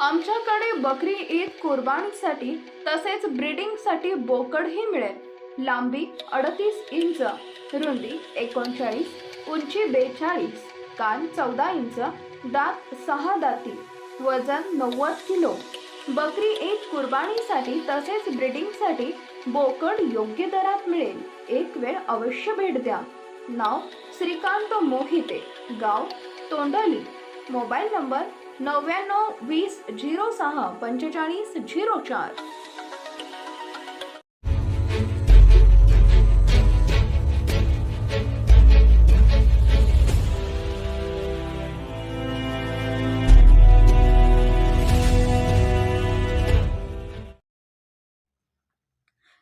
आमच्याकडे बकरी ईद कुर्बानीसाठी तसेच ब्रीडिंगसाठी बोकडही मिळेल. लांबी अडतीस इंच रुंदी एकोणचाळीस उंची बेचाळीस कान चौदा इंच दात सहा दाती वजन नव्वद किलो. बकरी ईद कुर्बानीसाठी तसेच ब्रीडिंगसाठी बोकड योग्य दरात मिळेल. एक वेळ अवश्य भेट द्या. नाव श्रीकांत मोहिते गाव तोंडली. मोबाईल नंबर नव्याण्णव वीस झिरो सहा पंचेचाळीस झिरो चार.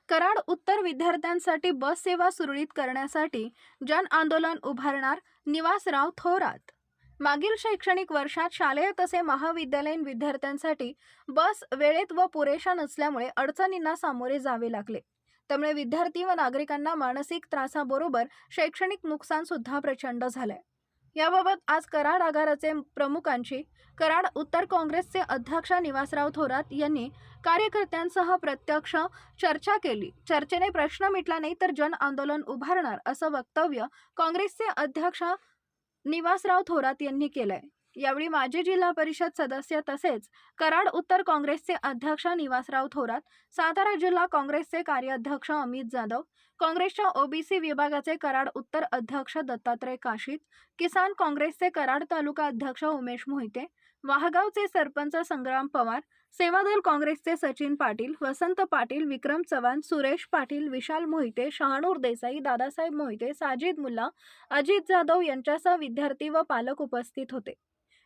कराड उत्तर विद्यार्थ्यांसाठी बस सेवा सुरळीत करण्यासाठी जन आंदोलन उभारणार निवासराव थोरात. मागील शैक्षणिक वर्षात शालेय तसे महाविद्यालयीन विद्यार्थ्यांसाठी बस वेळेत व पुरेशा नसल्यामुळे अडचणींना सामोरे जावे लागले. त्यामुळे विद्यार्थी व नागरिकांना मानसिक त्रासाबरोबर शैक्षणिक नुकसान सुद्धा प्रचंड झालंय. याबाबत आज कराड आगाराचे प्रमुखांची कराड उत्तर काँग्रेसचे अध्यक्ष निवासराव थोरात यांनी कार्यकर्त्यांसह प्रत्यक्ष चर्चा केली. चर्चेने प्रश्न मिटला नाही तर जन आंदोलन उभारणार असं वक्तव्य काँग्रेसचे अध्यक्ष निवासराव थोरात यांनी केलंय. यावेळी माजी जिल्हा परिषद सदस्य तसेच कराड उत्तर काँग्रेसचे अध्यक्ष निवासराव थोरात सातारा जिल्हा काँग्रेसचे कार्याध्यक्ष अमित जाधव काँग्रेसच्या ओबीसी विभागाचे कराड उत्तर अध्यक्ष दत्तात्रय काशीत किसान काँग्रेसचे कराड तालुका अध्यक्ष उमेश मोहिते वाहगावचे सरपंच संग्राम पवार सेवादल काँग्रेसचे सचिन पाटील वसंत पाटील विक्रम चव्हाण सुरेश पाटील विशाल मोहिते शहाणूर देसाई दादासाहेब मोहिते साजिद मुल्ला अजित जाधव यांच्यासह विद्यार्थी व पालक उपस्थित होते.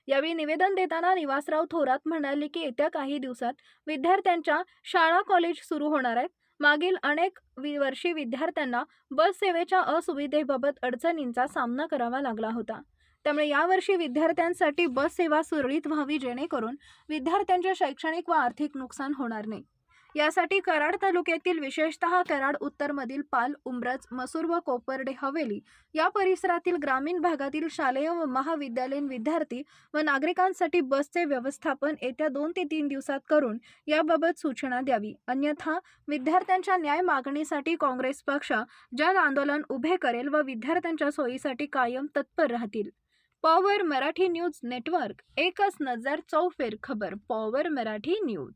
यावेळी निवेदन देताना निवासराव थोरात म्हणाले की येत्या काही दिवसात विद्यार्थ्यांच्या शाळा कॉलेज सुरू होणार आहेत. मागील अनेक वर्षी विद्यार्थ्यांना बस सेवेच्या असुविधेबाबत अडचणींचा सामना करावा लागला होता. त्यामुळे यावर्षी विद्यार्थ्यांसाठी बस सेवा सुरळीत व्हावी जेणेकरून विद्यार्थ्यांचे शैक्षणिक व आर्थिक नुकसान होणार नाही. यासाठी कराड तालुक्यातील विशेषतः कराड उत्तरमधील पाल उमरज मसूर व कोपर्डे हवेली या परिसरातील ग्रामीण भागातील शालेय व महाविद्यालयीन विद्यार्थी व नागरिकांसाठी बसचे व्यवस्थापन येत्या दोन ते तीन दिवसात करून याबाबत सूचना द्यावी. अन्यथा विद्यार्थ्यांच्या न्याय मागणीसाठी काँग्रेस पक्ष जन आंदोलन उभे करेल व विद्यार्थ्यांच्या सोयीसाठी कायम तत्पर राहतील. पॉवर मराठी न्यूज नेटवर्क एकच नजर चौफेर खबर पॉवर मराठी न्यूज.